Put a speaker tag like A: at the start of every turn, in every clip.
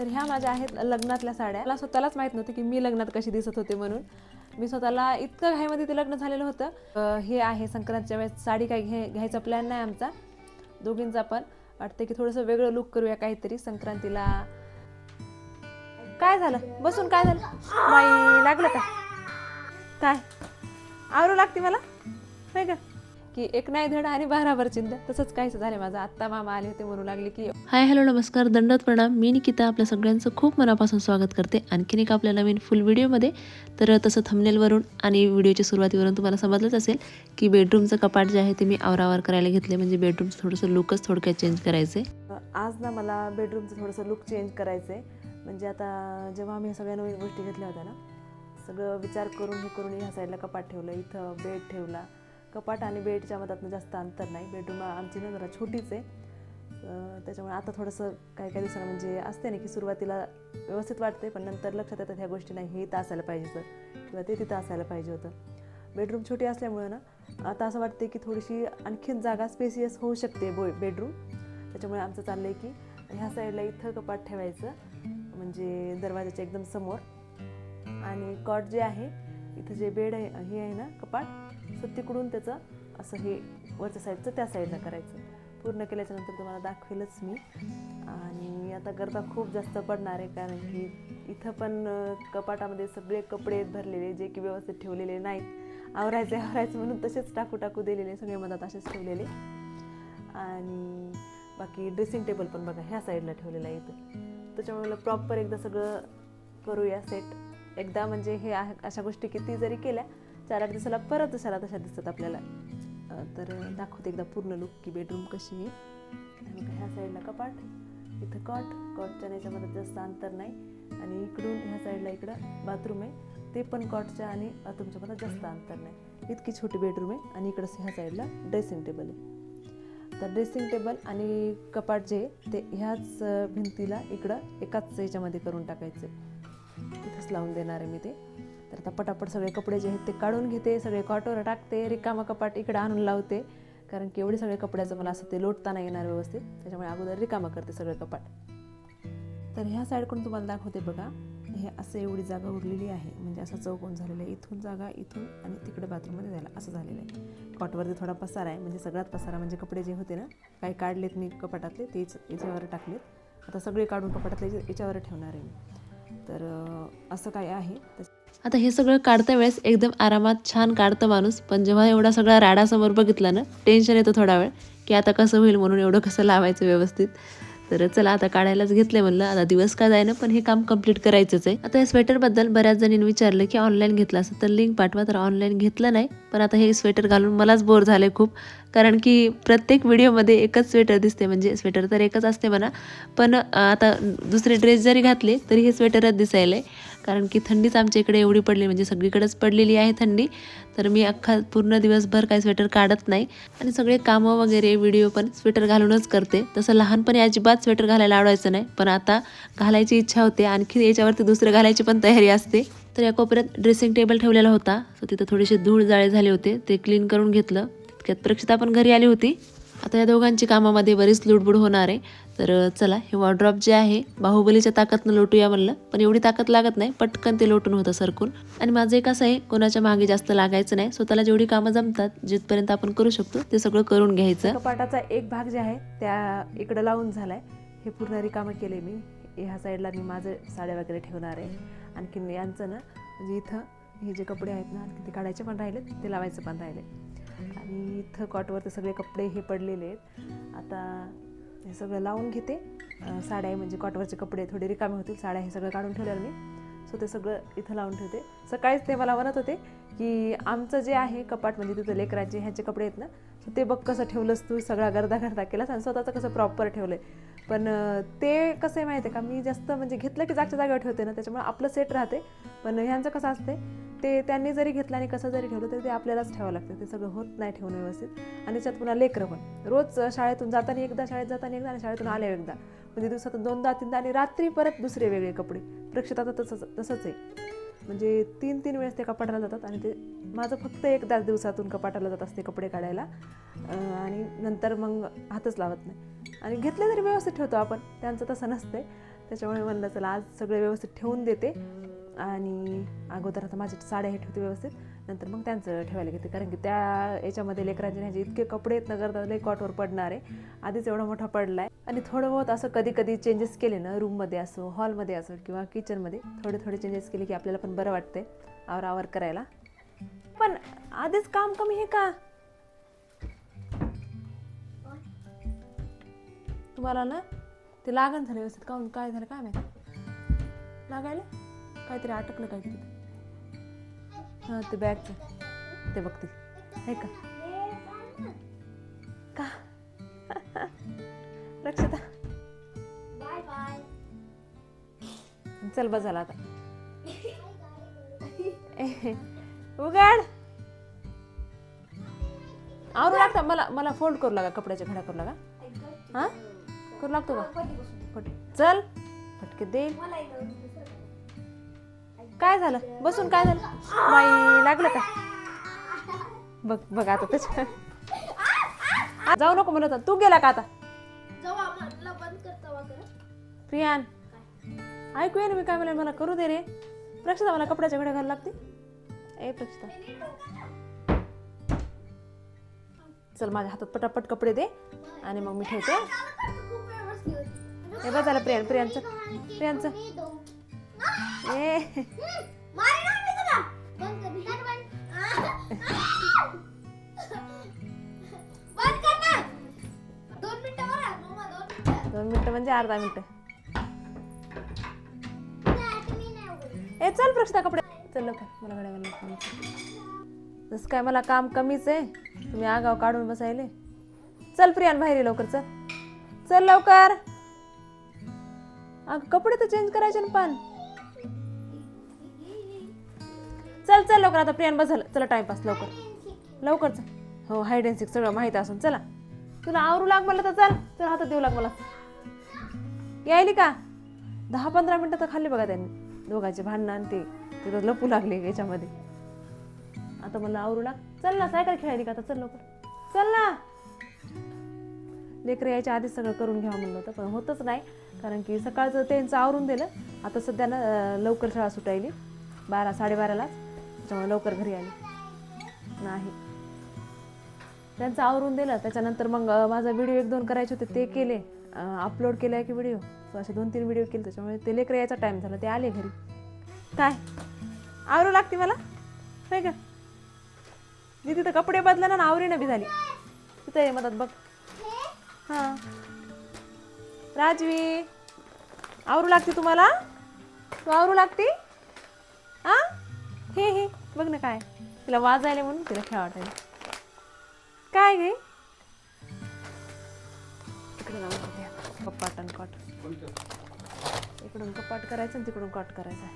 A: तर ह्या माझ्या आहेत लग्नातल्या साड्या. मला स्वतःलाच माहीत नव्हतं की मी लग्नात कशी दिसत होते म्हणून. मी स्वतःला इतकं घाईमध्ये ते लग्न झालेलं होतं. हे आहे संक्रांतच्या वेळेस साडी काही घे घ्यायचा प्लॅन नाही आमचा. दोघींचा पण. वाटतं की थोडंसं वेगळं लुक करूया काहीतरी संक्रांतीला. काय झालं? बसून काय झालं? बाई लागलं का? काय? आवरू लागते मला? नाही का? की एक नाही धड आणि बाराभर चिंता तसंच काहीच झालं माझं. आत्ता मामा आले होते म्हणू लागले की
B: हाय हॅलो नमस्कार. दंडवत प्रणाम. मी निकिता. आपल्या सगळ्यांचं खूप मनापासून स्वागत करते. आणखीन एक आपल्या नवीन फुल व्हिडिओमध्ये तर तसं थंबनेलवरून आणि व्हिडिओच्या सुरुवातीवरून तुम्हाला समजलंच असेल की बेडरूमचं कपाट जे आहे ते मी आवरावर करायला घेतले म्हणजे बेडरूमचं थोडंसं लुकच थोडक्यात चेंज करायचं
A: आज ना मला बेडरूमचं थोडंसं लुक चेंज करायचं आहे म्हणजे आता जेव्हा आम्ही सगळ्या नवीन गोष्टी घेतल्या होत्या ना सगळं विचार करून हे करून ह्या साईडला कपाट ठेवलं इथं बेड ठेवला कपाट आणि बेडच्या मधातनं जास्त अंतर नाही. बेडरूम आमची ना जरा छोटीच आहे. त्याच्यामुळे आता थोडंसं काही काही दिवसांना म्हणजे असते ना की सुरुवातीला व्यवस्थित वाटते पण नंतर लक्षात येतात ह्या गोष्टी नाही हे इथं असायला पाहिजे सर किंवा ते तिथं असायला पाहिजे होतं. बेडरूम छोटी असल्यामुळं ना आता असं वाटते की थोडीशी आणखीन जागा स्पेसियस होऊ शकते बो बेडरूम त्याच्यामुळे आमचं चाललं आहे की ह्या साईडला इथं कपाट ठेवायचं. म्हणजे दरवाजाच्या एकदम समोर. आणि कॉट जे आहे इथं जे बेड आहे हे आहे ना कपाट. सो तिकडून त्याचं असं हे वरच्या साईडचं त्या साईडला करायचं. पूर्ण केल्याच्यानंतर तुम्हाला दाखवेलच मी. आणि आता गर्दा खूप जास्त पडणार आहे कारण की इथं पण कपाटामध्ये सगळे कपडे भरलेले जे की व्यवस्थित ठेवलेले नाहीत. आवरायचे आवरायचे म्हणून तसेच टाकू टाकू दिलेले सगळे मधात असेच ठेवलेले. आणि बाकी ड्रेसिंग टेबल पण बघा ह्या साईडला ठेवलेलं आहे इथं. त्याच्यामुळे मला प्रॉपर एकदा सगळं करूया सेट एकदा म्हणजे हे अशा गोष्टी किती जरी केल्या चार आठ दिवसाला परत दिसायला तशा दिसतात आपल्याला. तर दाखवते एकदा पूर्ण लुक की बेडरूम कशी आहे. आणि ह्या साईडला कपाट इथं कॉट कॉटच्या याच्यामध्ये जास्त अंतर नाही. आणि इकडून ह्या साईडला इकडं बाथरूम आहे. ते पण कॉटच्या आणि तुमच्यामध्ये जास्त अंतर नाही. इतकी छोटी बेडरूम आहे आणि इकडं ह्या साईडला ड्रेसिंग टेबल आहे. तर ड्रेसिंग टेबल आणि कपाट जे आहे ते ह्याच भिंतीला इकडं एकाच याच्यामध्ये करून टाकायचे. इथंच लावून देणार आहे मी ते. तर आता पटापट सगळे कपडे जे आहेत ते काढून घेते सगळे कॉटवर टाकते रिकामा कपाट इकडे आणून लावते. कारण की एवढे सगळे कपड्याचं मला असं ते लोटता नाही येणार व्यवस्थित. त्याच्यामुळे अगोदर रिकामा करते सगळे कपाट. तर ह्या साईडकडून तुम्हाला दाखवते बघा. हे असं एवढी जागा उरलेली आहे. म्हणजे असा चौकोन झालेला आहे. इथून जागा इथून आणि तिकडे बाथरूममध्ये जायला असं झालेलं आहे. कॉटवरती थोडा पसारा आहे. म्हणजे सगळ्यात पसारा म्हणजे कपडे जे होते ना काही काढलेत मी कपाटातले तेच याच्यावर टाकलेत. आता सगळे काढून कपाटातले याच्यावर ठेवणार आहे मी. तर असं काय आहे. त्याच्या-
B: आता हे सगळं काढता वेळेस एकदम आरामात छान काढतं माणूस. पण जेव्हा एवढा सगळा राडासमोर बघितला ना टेन्शन येतं थोडा वेळ की आता कसं होईल म्हणून एवढं कसं लावायचं व्यवस्थित. तर चला आता काढायलाच घेतले म्हणलं आता दिवस का जायना पण हे काम कंप्लीट करायचंच आहे. आता या स्वेटरबद्दल बऱ्याच जणींनी विचारलं की ऑनलाईन घेतलं असं तर लिंक पाठवा तर ऑनलाईन घेतलं नाही पण आता हे स्वेटर घालून मलाच बोर झाले खूप. कारण की प्रत्येक व्हिडिओमध्ये एकच स्वेटर दिसते म्हणजे स्वेटर तर एकच असते म्हणा पण आता दुसरे ड्रेस जरी घातले तरी हे स्वेटरच दिसायला आहे कारण की थंडीच आमच्या इकडे एवढी पडली म्हणजे सगळीकडेच पडलेली आहे थंडी. तर मी अख्खा पूर्ण दिवसभर काही स्वेटर काढत नाही. आणि सगळे कामं वगैरे व्हिडिओ पण स्वेटर घालूनच करते. तसं लहानपणी अजिबात स्वेटर घालायला आवडायचं नाही. पण आता घालायची इच्छा होते. आणखी याच्यावरती दुसरं घालायची पण तयारी असते. तर या कोपऱ्यात ड्रेसिंग टेबल ठेवलेला होता. सो तिथं थोडेसे धूळ जाळे झाले होते. ते क्लीन करून घेतलं. तितक्यात प्रक्षिता पण घरी आली होती. आता या दोघांची कामामध्ये बरीच लुडबुड होणार आहे. तर चला हे वॉर्ड्रॉप जे आहे बाहुबलीच्या ताकदनं लोटूया म्हणलं. पण एवढी ताकद लागत नाही पटकन ते लोटून होतं सरकून. आणि माझं एक असं आहे कोणाच्या मागे जास्त लागायचं नाही. स्वतःला जेवढी कामं जमतात जिथपर्यंत आपण करू शकतो ते सगळं करून घ्यायचं.
A: कपाटाचा एक भाग जे आहे त्या इकडं लावून झालाय. हे पूर्ण रिकामं केले मी. ह्या साईडला मी माझं साड्या वगैरे ठेवणार आहे. आणखीन यांचं ना म्हणजे इथं हे जे कपडे आहेत ना ते काढायचे पण राहिलेत ते लावायचं पण राहिले. आणि इथं कॉटवर ते सगळे कपडे हे पडलेले आहेत. आता हे सगळं लावून घेते. साड्या म्हणजे कॉटवरचे कपडे थोडे रिकामे होतील साड्या हे सगळं काढून ठेवल्यावर मी. सो ते सगळं इथं लावून ठेवते. सकाळीच ते मला म्हणत होते की आमचं जे आहे कपाट म्हणजे तिथं लेकराचे ह्याचे कपडे आहेत ना सो ते बघ कसं ठेवलंस तू सगळा गर्दा गर्दा केलास आणि स्वतःचं कसं प्रॉपर ठेवलं आहे पण ते कसं आहे माहिती आहे का मी जास्त म्हणजे घेतलं की जागच्या जागेवर ठेवते ना त्याच्यामुळे आपलं सेट राहते. पण ह्यांचं कसं असते ते त्यांनी जरी घेतलं आणि कसं जरी ठेवलं तरी ते आपल्यालाच ठेवावं लागतं. ते सगळं होत नाही ठेवणं व्यवस्थित. आणि त्याच्यात पुन्हा लेकरं पण. रोज शाळेतून जाताना एकदा शाळेत जाताना एकदा आणि शाळेतून आल्या एकदा. म्हणजे दिवसातून दोनदा तीनदा आणि रात्री परत दुसरे वेगळे कपडे. प्रेक्षकात तसंच तसंच आहे. म्हणजे तीन तीन वेळेस ते कपाटाला जातात आणि ते माझं फक्त एकदाच दिवसातून कपाटाला जात असते कपडे काढायला. आणि नंतर मग हातच लावत नाही. आणि घेतले तरी व्यवस्थित ठेवतो आपण. त्यांचं तसं नसतंय. त्याच्यामुळे म्हणलं चला आज सगळे व्यवस्थित ठेवून देते. आणि अगोदर आता माझ्या साड्या हे ठेवते व्यवस्थित. नंतर मग त्यांचं ठेवायला घेते. कारण की त्या याच्यामध्ये लेकरांचे ह्याचे इतके कपडे आहेत न करता लई कॉटवर पडणार आहे. आधीच एवढा मोठा पडला आहे आणि थोडं बहुत असं कधी कधी चेंजेस केले ना रूममध्ये असो हॉलमध्ये असो किंवा किचनमध्ये थोडे थोडे चेंजेस केले की आपल्याला पण बरं वाटतंय आवर आवर करायला. पण आधीच काम कमी आहे का? तुम्हाला ना ते लागण झालं व्यवस्थित. काहून? काय झालं? काय माहिती? लागायला? काहीतरी अटकलं काय तिथे? हां ते बॅगचं. ते बघते आहे का? का? रक्षता. चल बस झाला आता. उघड. आवरू लागतं? मला मला फोल्ड करू लागा कपड्याच्या घड्या करू लागा. हा? करू लागतो का? फट चल. फटके दे काय झालं? बसून काय झालं? बाई लागलं का? बघ बघ आता त्याच्या आ, जाऊ नको म्हणत. तू गेला का आता? प्रियान ऐकू ये ना मी काय म्हणलं मला करू दे रे. प्रक्षिता मला कपड्याच्या घड्या घालायला लागते ए प्रक्षिता. चल माझ्या हातात पटापट कपडे दे आणि मग मी ठेवते. हे बघ झालं प्रियान प्रियांचं प्रियांचं. ए
C: दोन मिनिटं
A: म्हणजे अर्धा मिनिटं. ए चल प्रक्षिता कपडे. चल लवकर. मला घड्या जसं काय मला काम कमीच आहे तुम्ही आगाव काढून बसायले. चल प्रियान बाहेर ये लवकर चल. चल लवकर. अग कपडे तर चेंज करायचे ना पण. चल चल लवकर आता प्रियान बस झालं चला टाइमपास लवकर. लवकर चल. हो हायड अँड सिक्स सगळं माहीत असून. चला. तुला आवरू लाग मला तर चल. चल हातात देऊ लाग मला. यायली का? दहा पंधरा मिनटं तर खाल्ली बघा त्यांनी. दोघांचे भांडणं आणि ते. तिथं लपू लागले याच्यामध्ये. आता मला आवरू लाग. चल ना सायकल खेळायली का आता? चल लवकर. चल ना. लेकरं यायच्या आधीच सगळं करून घ्यावं म्हणलं होतं पण होतच नाही. कारण की सकाळचं त्यांचं आवरून दिलं. आता सध्या ना लवकर शाळा सुटायली. बारा साडेबारालाच. त्याच्यामुळे लवकर घरी आली. नाही. त्यांचं आवरून दिलं. त्याच्यानंतर मग माझा व्हिडिओ एक दोन करायचे होते ते केले. अपलोड केला आहे की व्हिडिओ असे दोन तीन व्हिडिओ केले. त्याच्यामुळे ते लेकर यायचा टाईम झाला. ते आले घरी. काय? आवरू लागते मला? नाही का? मी तिथं कपडे बदला ना आवरीनं बी झाली. तिथं ये मदत? बघ. हां. राजवी आवरू लागते तुम्हाला? तू आवरू लागते? हा? हे हे. बघ ना काय. तिला वाजायला म्हणून तिला खेळ वाटायला. काय गे? इकडे जाऊन कपाट आणि कॉट. इकडून कपाट करायचं आणि तिकडून कॉट करायचा.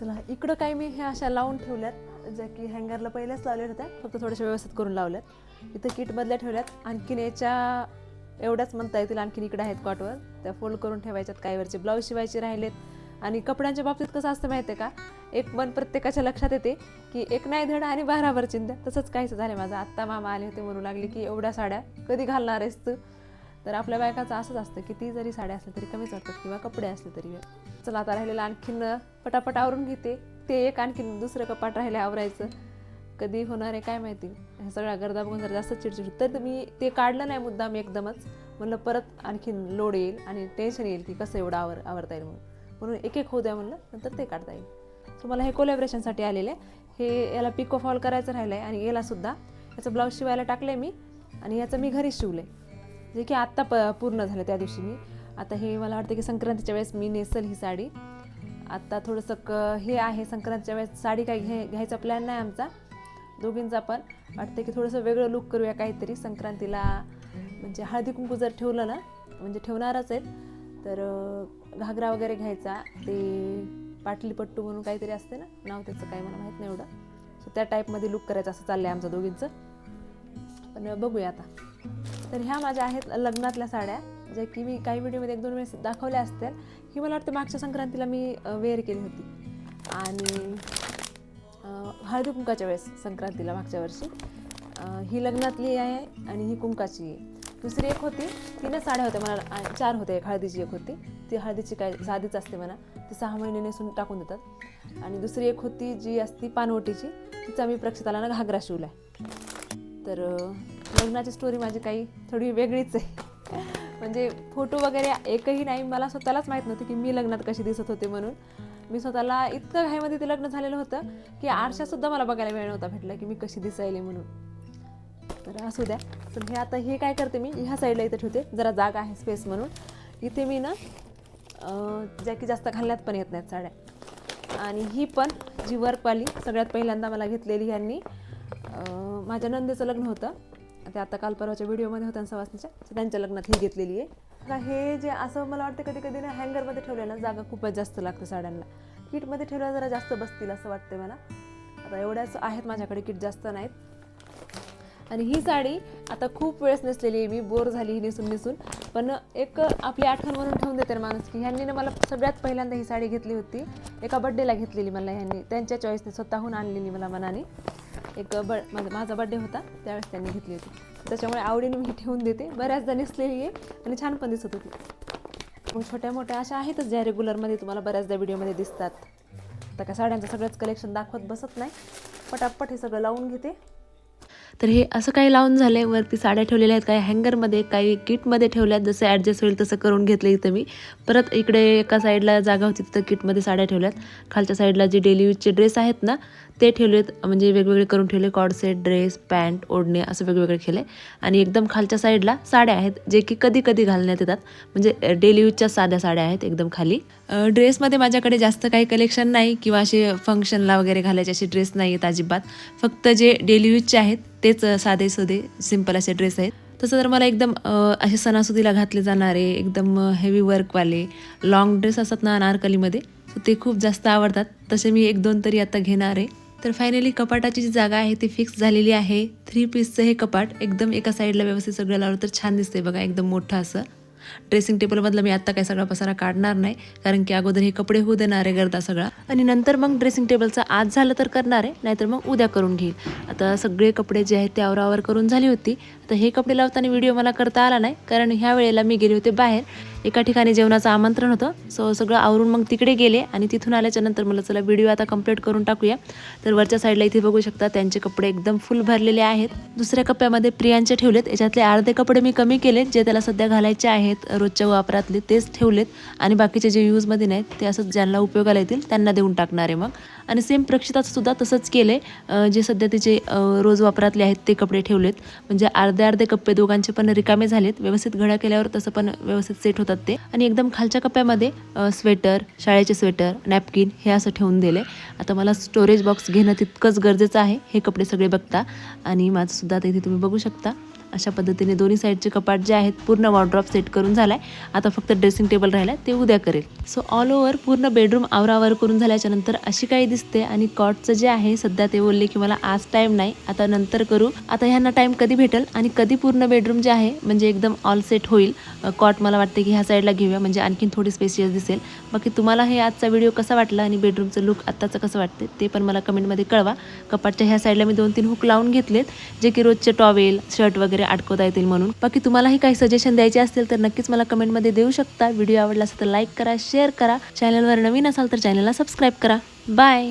A: चला इकडं काही मी ह्या अशा लावून ठेवल्यात. ज्या की हँगरला पहिल्याच लावल्या होत्या. फक्त थोड्याशा व्यवस्थित करून लावल्यात इथं किटमधल्या ठेवल्यात. आणखीन याच्या एवढ्याच म्हणता येतील. आणखीन इकडे आहेत कॉटवर त्या फोल्ड करून ठेवायच्यात. काही वरचे ब्लाऊज शिवायचे राहिलेत. आणि कपड्यांच्या बाबतीत कसं असतं माहिती आहे का? एक मन प्रत्येकाच्या लक्षात येते की एक नाही धड आणि बाराभर चिंध्या. तसंच काहीच झालं माझं. आत्ता मामा आले होते म्हणू लागले की एवढ्या साड्या कधी घालणार आहेस तू? तर आपल्या बायकाचं असंच असतं किती जरी साड्या असल्या तरी कमीच वाटतात किंवा कपडे असले तरी. चला आता राहिलेलं आणखीन पटापट आवरून घेते. ते एक आणखीन दुसरं कपाट राहिले आवरायचं. कधी होणार आहे काय माहिती? ह्या सगळ्या गर्दा बघून जर जास्त चिडचिड. तर मी ते काढलं नाही मुद्दाम एकदमच. म्हणलं परत आणखीन लोड येईल आणि टेन्शन येईल की कसं एवढं आवर आवरता येईल म्हणून. म्हणून एक एक होऊ द्या म्हणलं नंतर ते काढता येईल. सो मला हे कोलॅबरेशनसाठी आलेले हे याला पिको फॉल करायचं राहिलं आहे आणि यालासुद्धा याचं ब्लाऊज शिवायला टाकलं आहे मी आणि याचं मी घरीच शिवलं आहे जे की आत्ता प पूर्ण झालं त्या दिवशी मी. आता हे मला वाटतं की संक्रांतीच्या वेळेस मी नेसल ही साडी. आत्ता थोडंसं क हे आहे संक्रांतीच्या वेळेस साडी काही घे घ्यायचा प्लॅन नाही आमचा. दोघींचा पण. वाटतं की थोडंसं वेगळं लुक करूया काहीतरी संक्रांतीला. म्हणजे हळदी कुंकू जर ठेवलं ना म्हणजे ठेवणारच आहेत. तर घागरा वगैरे घ्यायचा ते पाटलीपट्टू म्हणून काहीतरी असते ना नाव त्याचं काही मला माहीत नाही एवढं. सो त्या टाईपमध्ये लुक करायचं असं चाललं आहे आमचं दोघींचं. पण बघूया आता. तर ह्या माझ्या आहेत लग्नातल्या साड्या ज्या की मी काही व्हिडिओमध्ये एक दोन वेळेस दाखवल्या असतील. ही मला वाटतं मागच्या संक्रांतीला मी वेअर केली होती. आणि हळदी कुंकाच्या वेळेस संक्रांतीला मागच्या वर्षी. ही लग्नातली आहे आणि ही कुंकाची आहे.
B: दुसरी एक होती तीनच साड्या होत्या मला चार होत्या एक हळदीची एक होती. ती हळदीची काय साधीच असते म्हणा ती सहा महिने नेसून टाकून देतात. आणि दुसरी एक होती जी असती पानवटीची तिचा मी प्रक्षिताला ना घागरा शिवला तर लग्नाची स्टोरी माझी काही थोडी वेगळीच आहे. म्हणजे फोटो वगैरे एकही नाही मला स्वतःलाच माहीत नव्हतं की मी लग्नात कशी दिसत होते म्हणून. मी स्वतःला इतकं घाईमध्ये ते लग्न झालेलं होतं की आरशासुद्धा मला बघायला वेळ नव्हता भेटला की मी कशी दिसायली म्हणून. तर असू द्या. तर हे आता हे काय करते मी? ह्या साईडला इथे ठेवते. जरा जागा आहे स्पेस म्हणून. इथे मी ना ज्या की जास्त घालण्यात पण येत नाहीत साड्या. आणि ही पण जी वर्कवाली सगळ्यात पहिल्यांदा मला घेतलेली यांनी माझ्या नंदेचं लग्न होतं. ते आता काल परवाच्या व्हिडिओमध्ये होत्या सवासनीच्या त्यांच्या लग्नात ही घेतलेली आहे. हे जे असं मला वाटतं कधी कधी ना हँगरमध्ये ठेवलं ना जागा खूपच जास्त लागते साड्यांना. किटमध्ये ठेवल्या जरा जास्त बसतील असं वाटतं मला. आता एवढ्याच आहेत माझ्याकडे किट जास्त नाहीत. आणि ही साडी आता खूप वेळेस नेसलेली आहे. मी बोर झाली ही नेसून नेसून. पण एक आपली आठवण म्हणून ठेवून देते माणूस की ह्यांनी ना मला सगळ्यात पहिल्यांदा ही साडी घेतली होती. एका बड्डेला घेतलेली मला ह्यांनी. त्यांच्या चॉईसने स्वतःहून आणलेली मला मनाने. एक ब माझा माझा बड्डे होता त्यावेळेस त्यांनी घेतली होती. त्याच्यामुळे आवडीने मी ठेवून देते. बऱ्याचदा नेसलेली आहे आणि छान पण दिसत होती. मग छोट्या मोठ्या अशा आहेतच ज्या रेग्युलरमध्ये तुम्हाला बऱ्याचदा व्हिडिओमध्ये दिसतात. आता काय साड्यांचं सगळंच कलेक्शन दाखवत बसत नाही. पटापट हे सगळं लावून घेते.
A: तर हे असं काही लावून झालं आहे वरती साड्या ठेवलेल्या आहेत काही हँगरमध्ये काही किटमध्ये आहेत जसं ॲडजस्ट होईल तसं करून घेतलं इथं मी. परत इकडे एका साईडला जागा होती तिथं किटमध्ये साड्या ठेवल्यात. खालच्या साईडला जे डेली यूजचे ड्रेस आहेत ना ते ठेवलेत. म्हणजे वेगवेगळे करून ठेवले कॉडसेट ड्रेस पॅन्ट ओढणे असं वेगवेगळे केले. आणि एकदम खालच्या साईडला साड्या आहेत जे की कधी कधी घालण्यात येतात. म्हणजे डेली यूजच्या साध्या साड्या आहेत एकदम खाली. ड्रेसमध्ये माझ्याकडे जास्त काही कलेक्शन नाही किंवा असे फंक्शनला वगैरे घालायचे असे ड्रेस नाही आहेत अजिबात. फक्त जे डेली यूजचे आहेत तेच साधे सुधे सिंपल असे ड्रेस आहेत. तसं तर मला एकदम असे सणासुदीला घातले जाणारे एकदम हेवी वर्कवाले लॉंग ड्रेस असतात ना अनारकलीमध्ये सो ते खूप जास्त आवडतात. तसे मी एक दोन तरी आता घेणार आहे. तर फायनली कपाटाची जी जागा आहे ती फिक्स झालेली आहे. थ्री पीसचं हे कपाट एकदम एका साईडला व्यवस्थित सगळं लावलं तर छान दिसते बघा एकदम मोठं असं. ड्रेसिंग टेबलमधलं मी आत्ता काय सगळा पसारा काढणार नाही कारण की अगोदर हे कपडे होऊ देणार आहे गर्दा सगळा. आणि नंतर मग ड्रेसिंग टेबलचं आज झालं तर करणार आहे नाहीतर मग उद्या करून घेईल. आता सगळे कपडे जे आहेत ते आवरावर करून झाली होती. तर हे कपडे लावताना व्हिडिओ मला करता आला नाही कारण ह्या वेळेला मी गेले होते बाहेर. एका ठिकाणी जेवणाचं आमंत्रण होतं. सो सगळं आवरून मग तिकडे गेले आणि तिथून आल्याच्यानंतर मला चला व्हिडिओ आता कंप्लीट करून टाकूया. तर वरच्या साईडला इथे बघू शकता त्यांचे कपडे एकदम फुल भरलेले आहेत. दुसऱ्या कप्प्यामध्ये प्रियांचे ठेवलेत. याच्यातले अर्धे कपडे मी कमी केलेत जे त्याला सध्या घालायचे आहेत. रोजच्या वापरातले तेच ठेवलेत. आणि बाकीचे जे यूजमध्ये नाहीत ते असंच ज्यांना उपयोगाला येतील त्यांना देऊन टाकणार आहे मग. आणि सेम प्रक्षिताचं सुद्धा तसंच आहे जे सध्या तिचे रोज वापरातले आहेत ते कपडे ठेवलेत. म्हणजे अर्धे अर्धे कप्पे दोघांचे पण रिकामे झालेत. व्यवस्थित घड्या केल्यावर तसं पण व्यवस्थित सेट होतात ते. आणि एकदम खालच्या कप्प्यामध्ये स्वेटर शाळेचे स्वेटर नॅपकिन हे असं ठेवून दिले आता मला स्टोरेज बॉक्स घेणं तितकंच गरजेचं आहे. हे कपडे सगळे बघता. आणि माझंसुद्धा तिथे तुम्ही बघू शकता. अशा पद्धतीने दोन्ही साईडचे कपाट जे आहेत पूर्ण वॉर्ड्रॉप सेट करून झालाय. आता फक्त ड्रेसिंग टेबल राहिलाय ते उद्या करेल. सो ऑल ओव्हर पूर्ण बेडरूम आवरावर करून झाल्याच्यानंतर अशी काही दिसते आणि कॉटचं जे आहे सध्या ते बोलले की मला आज टाइम नाही आता नंतर करू. आता ह्यांना टाइम कधी भेटेल आणि कधी पूर्ण बेडरूम जे आहे म्हणजे एकदम ऑल सेट होईल. कॉट मला वाटते की ह्या साईडला घेऊया म्हणजे आणखीन थोडी स्पेशियस दिसेल. बाकी तुम्हाला हे आजचा व्हिडिओ कसा वाटला आणि बेडरूमचं लुक आत्ताचं कसं वाटते ते पण मला कमेंटमध्ये कळवा. कपाटच्या ह्या साईडला मी दोन तीन हुक लावून घेतलेत जे की रोजचे टॉवेल शर्ट वगैरे वगैरे अडकवता येतील म्हणून. बाकी तुम्हालाही काही सजेशन द्यायचे असतील तर नक्कीच मला कमेंटमध्ये देऊ शकता. व्हिडिओ आवडला असेल तर लाईक करा शेअर करा. चॅनलवर नवीन असाल तर चॅनलला सबस्क्राईब करा. बाय